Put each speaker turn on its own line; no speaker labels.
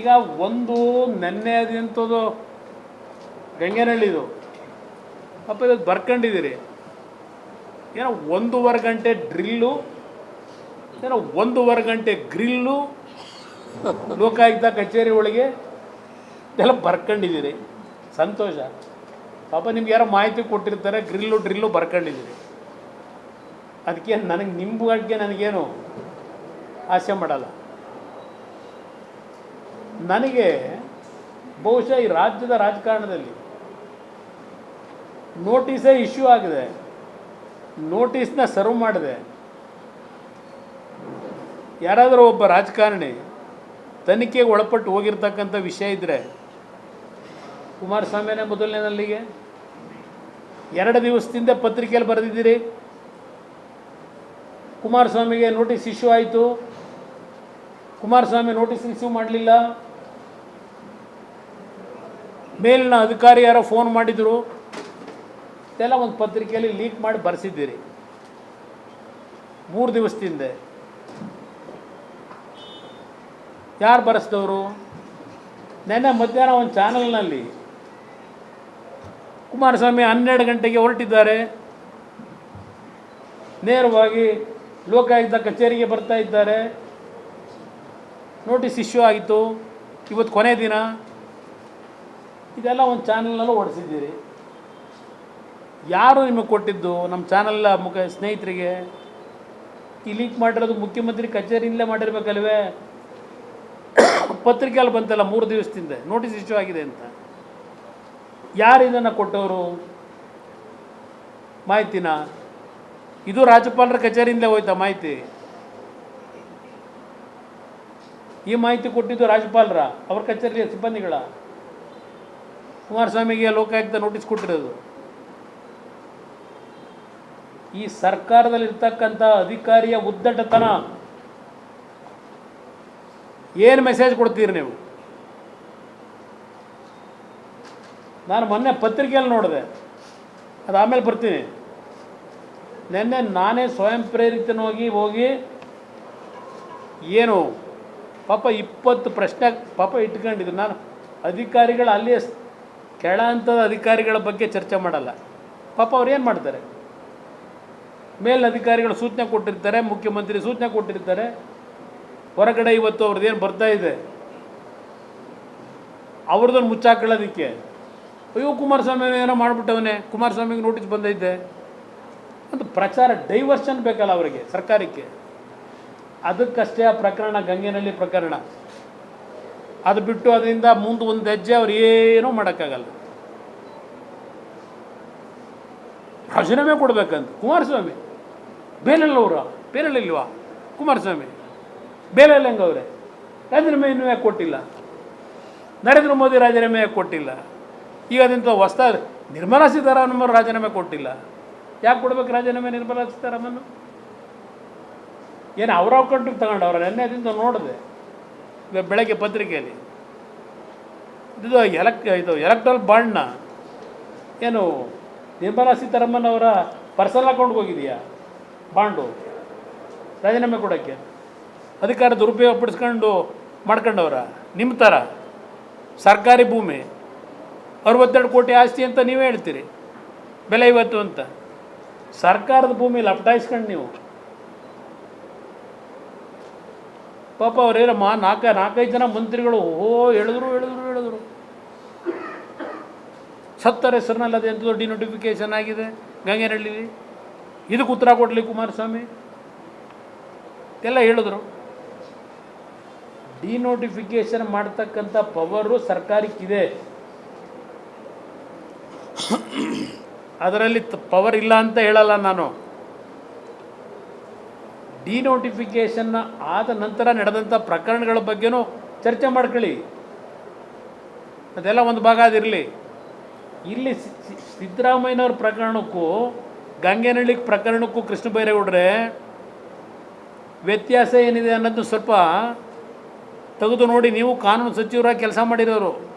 ಈಗ ಒಂದು ನೆನ್ನೆ ಅದಂಥದ್ದು ಗಂಗೆನಹಳ್ಳಿದು. ಅಪ್ಪ ಇದು ಬರ್ಕೊಂಡಿದ್ದೀರಿ. ಏನೋ ಒಂದೂವರೆ ಗಂಟೆ ಡ್ರಿಲ್ಲು, ಏನೋ ಒಂದೂವರೆ ಗಂಟೆ ಗ್ರಿಲ್ಲು, ಲೋಕಾಯುಕ್ತ ಕಚೇರಿ ಒಳಗೆ ಎಲ್ಲ ಬರ್ಕೊಂಡಿದ್ದೀರಿ. ಸಂತೋಷ. ಪಾಪ ನಿಮ್ಗೆ ಯಾರೋ ಮಾಹಿತಿ ಕೊಟ್ಟಿರ್ತಾರೆ, ಗ್ರಿಲ್ಲು, ಡ್ರಿಲ್ಲು ಬರ್ಕೊಂಡಿದ್ದೀರಿ. ಅದಕ್ಕೆ ನನಗೆ ನಿಮ್ಮ ಬಗ್ಗೆ ನನಗೇನು ಆಸೆ ಮಾಡಲ್ಲ. ನನಗೆ ಬಹುಶಃ ಈ ರಾಜ್ಯದ ರಾಜಕಾರಣದಲ್ಲಿ ನೋಟಿಸೇ ಇಶ್ಯೂ ಆಗಿದೆ. ನೋಟಿಸ್ನ ಸರ್ವ್ ಮಾಡಿದೆ. ಯಾರಾದರೂ ಒಬ್ಬ ರಾಜಕಾರಣಿ ತನಿಖೆಗೆ ಒಳಪಟ್ಟು ಹೋಗಿರ್ತಕ್ಕಂಥ ವಿಷಯ ಇದ್ದರೆ ಕುಮಾರಸ್ವಾಮಿನೇ ಮೊದಲನೇನಲ್ಲಿಗೆ? ಎರಡು ದಿವಸದಿಂದ ಪತ್ರಿಕೆಯಲ್ಲಿ ಬರೆದಿದ್ದೀರಿ. ಕುಮಾರಸ್ವಾಮಿಗೆ ನೋಟಿಸ್ ಇಶ್ಯೂ ಆಯಿತು. ಕುಮಾರಸ್ವಾಮಿ ನೋಟಿಸ್ ರಿಸೀವ್ ಮಾಡಲಿಲ್ಲ. ಮೇಲಿನ ಅಧಿಕಾರಿ ಯಾರೋ ಫೋನ್ ಮಾಡಿದರು, ಇದೆಲ್ಲ ಒಂದು ಪತ್ರಿಕೆಯಲ್ಲಿ ಲೀಕ್ ಮಾಡಿ ಬರೆಸಿದ್ದೀರಿ. ಮೂರು ದಿವಸದಿಂದ. ಯಾರು ಬರೆಸಿದವರು? ನೆನ್ನೆ ಮಧ್ಯಾಹ್ನ ಒಂದು ಚಾನಲ್ನಲ್ಲಿ ಕುಮಾರಸ್ವಾಮಿ ಹನ್ನೆರಡು ಗಂಟೆಗೆ ಹೊರಟಿದ್ದಾರೆ. ನೇರವಾಗಿ ಲೋಕಾಯುಕ್ತ ಕಚೇರಿಗೆ ಬರ್ತಾ ಇದ್ದಾರೆ. ನೋಟಿಸ್ ಇಶ್ಯೂ ಆಯಿತು ಇವತ್ತು ಕೊನೆ ದಿನ. ಇದೆಲ್ಲ ಒಂದು ಚಾನಲ್ನಲ್ಲೂ ಓಡಿಸಿದ್ದೀರಿ. ಯಾರು ನಿಮಗೆ ಕೊಟ್ಟಿದ್ದು? ನಮ್ಮ ಚಾನಲ್ ಮುಖ ಸ್ನೇಹಿತರಿಗೆ ಈ ಲೀಕ್ ಮಾಡಿರೋದು ಮುಖ್ಯಮಂತ್ರಿ ಕಚೇರಿಯಿಂದಲೇ ಮಾಡಿರ್ಬೇಕಲ್ವೇ? ಪತ್ರಿಕೆಯಲ್ಲಿ ಬಂತಲ್ಲ, ಮೂರು ದಿವಸದಿಂದ. ನೋಟಿಸ್ ಇಶ್ಯೂ ಆಗಿದೆ ಅಂತ. ಯಾರು ಇದನ್ನು ಕೊಟ್ಟವರು? ಮಾಹಿತಿನ? ಇದು ರಾಜ್ಯಪಾಲರ ಕಚೇರಿಯಿಂದಲೇ ಹೋಯ್ತಾ ಮಾಹಿತಿ? ಈ ಮಾಹಿತಿ ಕೊಟ್ಟಿದ್ದು ರಾಜ್ಯಪಾಲರ, ಅವ್ರ ಕಚೇರಿಯ ಸಿಬ್ಬಂದಿಗಳ? ಕುಮಾರಸ್ವಾಮಿಗೆ ಲೋಕಾಯುಕ್ತ ನೋಟಿಸ್ ಕೊಟ್ಟಿರೋದು. ಈ ಸರ್ಕಾರದಲ್ಲಿರ್ತಕ್ಕಂಥ ಅಧಿಕಾರಿಯ ಉದ್ದಟತನ. ಏನು ಮೆಸೇಜ್ ಕೊಡ್ತೀರಿ ನೀವು? ನಾನು ಮೊನ್ನೆ ಪತ್ರಿಕೆಯಲ್ಲಿ ನೋಡಿದೆ. ಅದು ಆಮೇಲೆ ಬರ್ತೀನಿ. ನಿನ್ನೆ ನಾನೇ ಸ್ವಯಂ ಪ್ರೇರಿತನಾಗಿ ಹೋಗಿ ಏನು ಪಾಪ ಇಪ್ಪತ್ತು ಪ್ರಶ್ನೆ ಪಾಪ ಇಟ್ಕೊಂಡಿದ್ರು ನಾನು ಅಧಿಕಾರಿಗಳು ಅಲ್ಲಿ ಕೆಳ ಅಧಿಕಾರಿಗಳ ಬಗ್ಗೆ ಚರ್ಚೆ ಮಾಡಲ್ಲ. ಪಾಪ ಅವ್ರು ಏನು ಮಾಡ್ತಾರೆ? ಮೇಲಿನ ಅಧಿಕಾರಿಗಳು ಸೂಚನೆ ಕೊಟ್ಟಿರ್ತಾರೆ, ಮುಖ್ಯಮಂತ್ರಿ ಸೂಚನೆ ಕೊಟ್ಟಿರ್ತಾರೆ. ಹೊರಗಡೆ ಇವತ್ತು ಅವ್ರದ್ದು ಏನು ಬರ್ತಾ ಇದೆ? ಅವ್ರದ್ದನ್ನು ಮುಚ್ಚಾಕೊಳ್ಳೋದಕ್ಕೆ. ಅಯ್ಯೋ, ಕುಮಾರಸ್ವಾಮಿ ಏನೋ ಮಾಡಿಬಿಟ್ಟವನೇ, ಕುಮಾರಸ್ವಾಮಿಗೆ ನೋಟಿಸ್ ಬಂದೈತೆ. ಅಂತ ಪ್ರಚಾರ ಡೈವರ್ಷನ್ ಬೇಕಲ್ಲ ಅವರಿಗೆ ಸರ್ಕಾರಕ್ಕೆ. ಅದಕ್ಕಷ್ಟೇ ಆ ಪ್ರಕರಣ ಗಂಗೆನಹಳ್ಳಿ ಪ್ರಕರಣ. ಅದು ಬಿಟ್ಟು ಅದರಿಂದ ಮುಂದೆ ಒಂದು ಹೆಜ್ಜೆ ಅವ್ರು ಏನೂ ಮಾಡೋಕ್ಕಾಗಲ್ಲ. ರಾಜೀನಾಮೆ ಕೊಡಬೇಕಂತ. ಕುಮಾರಸ್ವಾಮಿ. ಬೇಲಲ್ಲವ್ರ ಬೇಲಲ್ಲಿಲ್ವಾ ಕುಮಾರಸ್ವಾಮಿ. ಬೇಲಲ್ಲಿ ಹೆಂಗವ್ರೆ ರಾಜೀನಾಮೆ ಇನ್ನೂ ಯಾಕೆ ಕೊಟ್ಟಿಲ್ಲ? ನರೇಂದ್ರ ಮೋದಿ ರಾಜೀನಾಮೆ ಯಾಕೆ ಕೊಟ್ಟಿಲ್ಲ? ಈಗ ಅದಿಂತ ಹೊಸ ನಿರ್ಮಲಾ ಸೀತಾರಾಮನ್ ರಾಜೀನಾಮೆ ಕೊಟ್ಟಿಲ್ಲ. ಯಾಕೆ ಕೊಡ್ಬೇಕು ರಾಜೀನಾಮೆ ನಿರ್ಮಲಾ ಸೀತಾರಾಮನ್? ಏನು ಅವ್ರ ಅಕೌಂಟಿಗೆ ತಗೊಂಡವ್ರ ನೆನ್ನೆ ಅದಿಂದ ನೋಡಿದೆ. ಬೆಳಗ್ಗೆ ಪತ್ರಿಕೆಯಲ್ಲಿ. ಇದು ಎಲೆಕ್, ಇದು ಎಲೆಕ್ಟ್ರಲ್ ಬಾಂಡ್ನ ಏನು ನಿರ್ಮಲಾ ಸೀತಾರಾಮನ್ ಅವರ ಪರ್ಸನಲ್ ಅಕೌಂಟ್ಗೆ ಹೋಗಿದೆಯಾ? ಬಾಂಡು. ರಾಜೀನಾಮೆ ಕೊಡೋಕ್ಕೆ. ಅಧಿಕಾರ ದುರುಪಯೋಗ ಪಡಿಸ್ಕೊಂಡು ಮಾಡ್ಕೊಂಡವ್ರ. ನಿಮ್ಮ ಥರ ಸರ್ಕಾರಿ ಭೂಮಿ. ಅರವತ್ತೆರಡು ಕೋಟಿ ಆಸ್ತಿ ಅಂತ ನೀವೇ ಹೇಳ್ತೀರಿ. ಬೆಲೆ ಇವತ್ತು ಅಂತ. ಸರ್ಕಾರದ ಭೂಮಿ ಲಪಟಾಯಿಸ್ಕೊಂಡು ನೀವು. ಪಾಪ ಅವ್ರೇನೋ ಮಾ ನಾಲ್ಕ ನಾಲ್ಕೈದು ಜನ ಮಂತ್ರಿಗಳು, ಓ, ಹೇಳಿದ್ರು ಹೇಳಿದ್ರು ಹೇಳಿದ್ರು. ಸತ್ತರ ಹೆಸರಿನಲ್ಲಿ ಅದು ಎಂಥದ್ದು ಡಿನೋಟಿಫಿಕೇಶನ್ ಆಗಿದೆ? ಗಂಗೆನಹಳ್ಳಿಲಿ ಇದಕ್ಕೆ ಉತ್ತರ ಕೊಡಲಿ ಕುಮಾರಸ್ವಾಮಿ. ಎಲ್ಲ ಹೇಳಿದ್ರು. ಡಿನೋಟಿಫಿಕೇಶನ್ ಮಾಡ್ತಕ್ಕಂಥ ಪವರು ಸರ್ಕಾರಕ್ಕಿದೆ. ಅದರಲ್ಲಿ ಪವರ್ ಇಲ್ಲ ಅಂತ ಹೇಳಲ್ಲ ನಾನು. ಡಿನೋಟಿಫಿಕೇಷನ್ನ ಆದ ನಂತರ ನಡೆದಂಥ ಪ್ರಕರಣಗಳ ಬಗ್ಗೆನೂ ಚರ್ಚೆ ಮಾಡ್ಕೊಳ್ಳಿ. ಅದೆಲ್ಲ ಒಂದು ಭಾಗ ಅದಿರಲಿ. ಇಲ್ಲಿ ಸಿದ್ದರಾಮಯ್ಯನವ್ರ ಪ್ರಕರಣಕ್ಕೂ ಗಂಗೆನಹಳ್ಳಿ ಪ್ರಕರಣಕ್ಕೂ ಕೃಷ್ಣ ಬೈರೇಗೌಡ್ರೆ ವ್ಯತ್ಯಾಸ ಏನಿದೆ ಅನ್ನೋದು ಸ್ವಲ್ಪ ತೆಗೆದು ನೋಡಿ. ನೀವು ಕಾನೂನು ಸಚಿವರಾಗಿ ಕೆಲಸ ಮಾಡಿರೋರು.